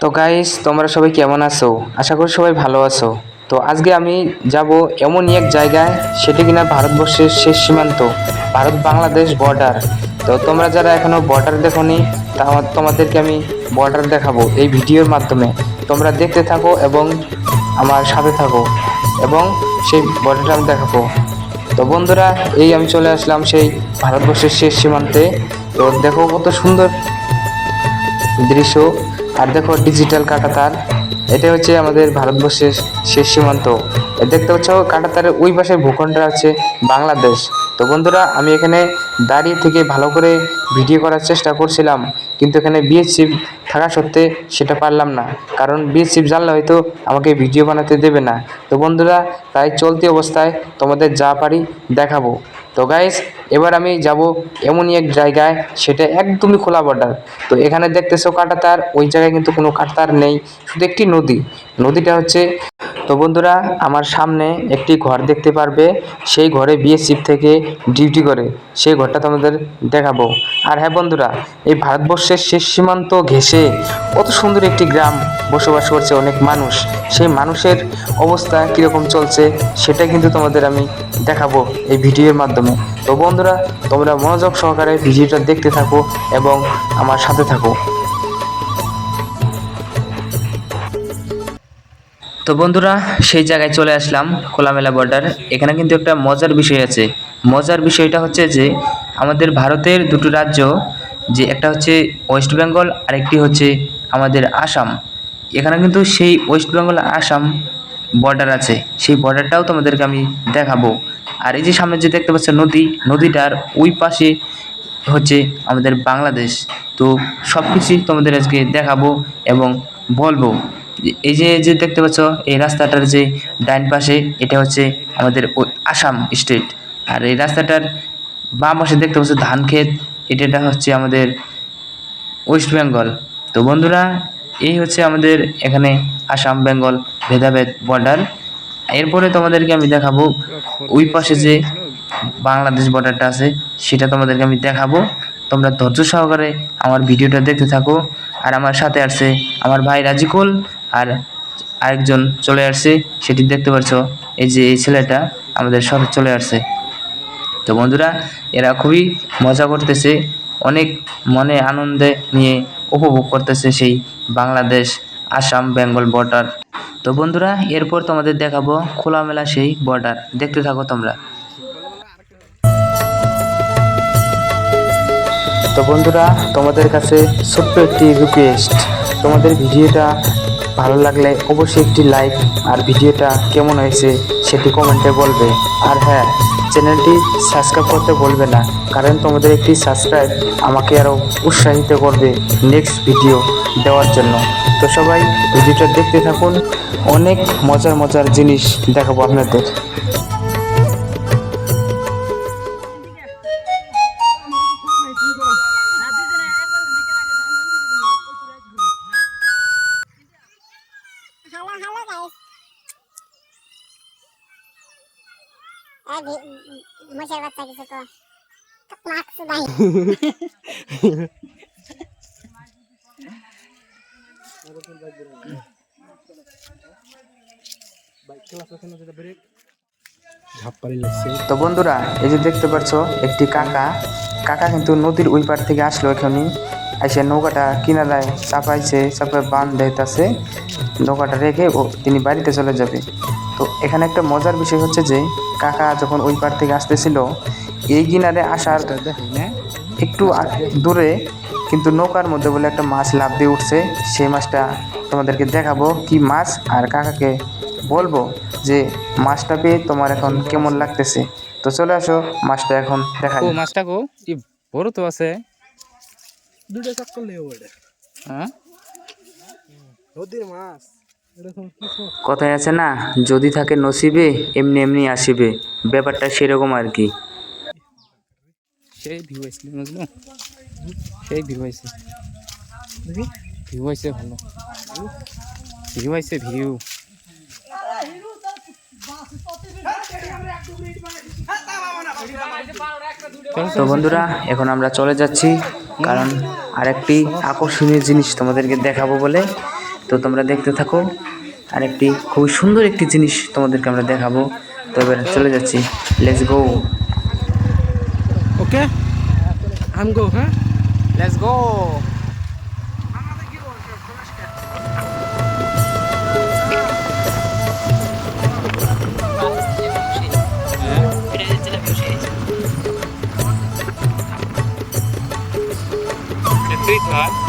তো গাইস তোমরা সবাই কেমন আছো? আশা করি সবাই ভালো আছো। তো আজকে আমি যাব এমন এক জায়গায়, সেটি কিনা ভারতবর্ষের শেষ সীমান্ত, ভারত বাংলাদেশ বর্ডার তো তোমরা যারা এখনও বর্ডার দেখোনি, তা তোমাদেরকে আমি বর্ডার দেখাবো এই ভিডিওর মাধ্যমে। তোমরা দেখতে থাকো এবং আমার সাথে থাকো এবং সেই বর্ডারটা আমি দেখাবো। তো বন্ধুরা, এই আমি চলে আসলাম সেই ভারতবর্ষের শেষ সীমান্তে। তো দেখো কত সুন্দর দৃশ্য। আর দেখো ডিজিটাল কাটাতার। এটা হচ্ছে আমাদের ভারতবর্ষের শেষ সীমান্ত। দেখতে পাচ্ছ কাটাতারের ওই পাশে ভূখণ্ডটা আছে বাংলাদেশ। তো বন্ধুরা, আমি এখানে দাঁড়িয়ে থেকে ভালো করে ভিডিও করার চেষ্টা করছিলাম, কিন্তু এখানে বিএসসি থাকা সত্ত্বে সেটা পারলাম না। কারণ বিএসসি জানলে হয়তো আমাকে ভিডিও বানাতে দেবে না। তো বন্ধুরা, তাই চলতি অবস্থায় তোমাদের যা পারি দেখাবো। তো গাইস এবার আমি যাব এমনই এক জায়গায়, সেটা একদমই খোলা বর্ডার তো এখানে দেখতেছো কাঁটাতার, ওই জায়গায় কিন্তু কোনো কাঁটাতার নেই, শুধু একটি নদী। নদীটা হচ্ছে তো বন্ধুরা, আমার সামনে একটি ঘর দেখতে পারবে। সেই ঘরে বিএসএফ থেকে ডিউটি করে। সেই ঘরটা তোমাদের দেখাবো। আর হ্যাঁ বন্ধুরা, এই ভারতবর্ষের শেষ সীমান্ত ঘেঁষে কত সুন্দর একটি গ্রাম বসবাস করছে অনেক মানুষ। সেই মানুষের অবস্থা কীরকম চলছে সেটা কিন্তু তোমাদের আমি দেখাবো এই ভিডিওর মাধ্যমে। তো বন্ধুরা, তোমরা মনোযোগ সহকারে ভিডিওটা দেখতে থাকো এবং আমার সাথে থাকো। তো বন্ধুরা, সেই জায়গায় চলে আসলাম খোলামেলা বর্ডার। এখানে কিন্তু একটা মজার বিষয় আছে। মজার বিষয়টা হচ্ছে যে, আমাদের ভারতের দুটো রাজ্য, যে একটা হচ্ছে ওয়েস্ট বেঙ্গল আর একটি হচ্ছে আমাদের আসাম। এখানে কিন্তু সেই ওয়েস্ট বেঙ্গল, আসাম বর্ডার আছে। সেই বর্ডারটাও তোমাদেরকে আমি দেখাবো। আর এই যে সামনে যে দেখতে পাচ্ছ নদী, নদীটার ওই পাশে হচ্ছে আমাদের বাংলাদেশ। তো সব কিছুই তোমাদের আজকে দেখাবো এবং বলব। এই যে যে দেখতে পাচ্ছ, এই রাস্তাটার যে ডাইন পাশে, এটা হচ্ছে আমাদের আসাম স্টেট। আর এই রাস্তাটার বাম পাশে দেখতে পাচ্ছ ধান ক্ষেত এটা হচ্ছে আমাদের ওয়েস্ট বেঙ্গল। তো বন্ধুরা, এই হচ্ছে আমাদের এখানে আসাম, বেঙ্গল ভেদাভেদ বর্ডার। এরপরে তোমাদেরকে আমি দেখাবো ওই পাশে যে বাংলাদেশ বর্ডারটা আছে, সেটা তোমাদেরকে আমি দেখাবো। তোমরা ধৈর্য সহকারে আমার ভিডিওটা দেখতে থাকো। আর আমার সাথে আসছে আমার ভাই রাজিকুল। আর আরেকজন চলে আসছে, সেটি দেখতে পাচ্ছ এই যে এই ছেলেটা আমাদের সাথে চলে আসছে। তো বন্ধুরা, এরা খুবই মজা করতেছে, অনেক মনে আনন্দে নিয়ে উপভোগ করতেছে সেই বাংলাদেশ, আসাম, বেঙ্গল বর্ডার তো বন্ধুরা, এরপর তোমাদের দেখাবো খোলামেলা সেই বর্ডার দেখতে থাকো তোমরা। তো বন্ধুরা, তোমাদের কাছে ছোট্ট একটি রিকোয়েস্ট তোমাদের ভিডিওটা ভালো লাগলে অবশ্যই একটি লাইক আর ভিডিওটা কেমন হয়েছে সেটি কমেন্টে বলবে। আর হ্যাঁ চ্যানেলটি সাবস্ক্রাইব করতে বলবে না, কারণ তোমাদের একটি সাবস্ক্রাইব আমাকে আরও উৎসাহিত করবে নেক্সট ভিডিও দেওয়ার জন্য। তো সবাই ভিডিওটা দেখতে থাকুন, অনেক মজার মজার জিনিস দেখাবো আপনাদের। কিছু তো তো বন্ধুরা, এই যে দেখতে পাচ্ছ একটি কাকা। কাকা কিন্তু নদীর ওই পার থেকে আসলো এখানে এসে নৌকাটা কিনারায় চাপাইছে চাপায় বান দিতেছে নৌকাটা রেখে ও তিনি বাড়িতে চলে যাবে। তো এখানে একটা মজার বিষয় হচ্ছে যে কাকা যখন ওই পার থেকে আসতেছিল এই কিনারে আসার একটু দূরে কিন্তু নৌকার মধ্যে বলে একটা মাছ লাভ দিয়ে উঠছে। সেই মাছটা তোমাদেরকে দেখাবো কি মাছ আর কাকাকে বলব যে মাছটা পেয়ে তোমার এখন কেমন লাগতেছে। তো চলে আসো মাছটা এখন দেখাই। মাছটা গো ই বড় তো আছে। দুটো ওটা হ্যাঁ? নদীর মাছ। কথায় আছে না যদি থাকে নসিবে এমনি এমনি আসিবে। ব্যাপারটা সেরকম আর কি। সেই ভিউ আইছিল বুঝলো? সেই ভিউ ভিউ ভালো। ভিউ ভিউ তো বন্ধুরা এখন আমরা চলে যাচ্ছি কারণ আর একটি আকর্ষণীয় জিনিস তোমাদেরকে দেখাবো বলে। তো তোমরা দেখতে থাকো আর একটি খুবই সুন্দর একটি জিনিস তোমাদেরকে আমরা দেখাবো। তো এবার চলে যাচ্ছি লেস গো ওকে আম গো হ্যাঁ লেস গো তুই ধর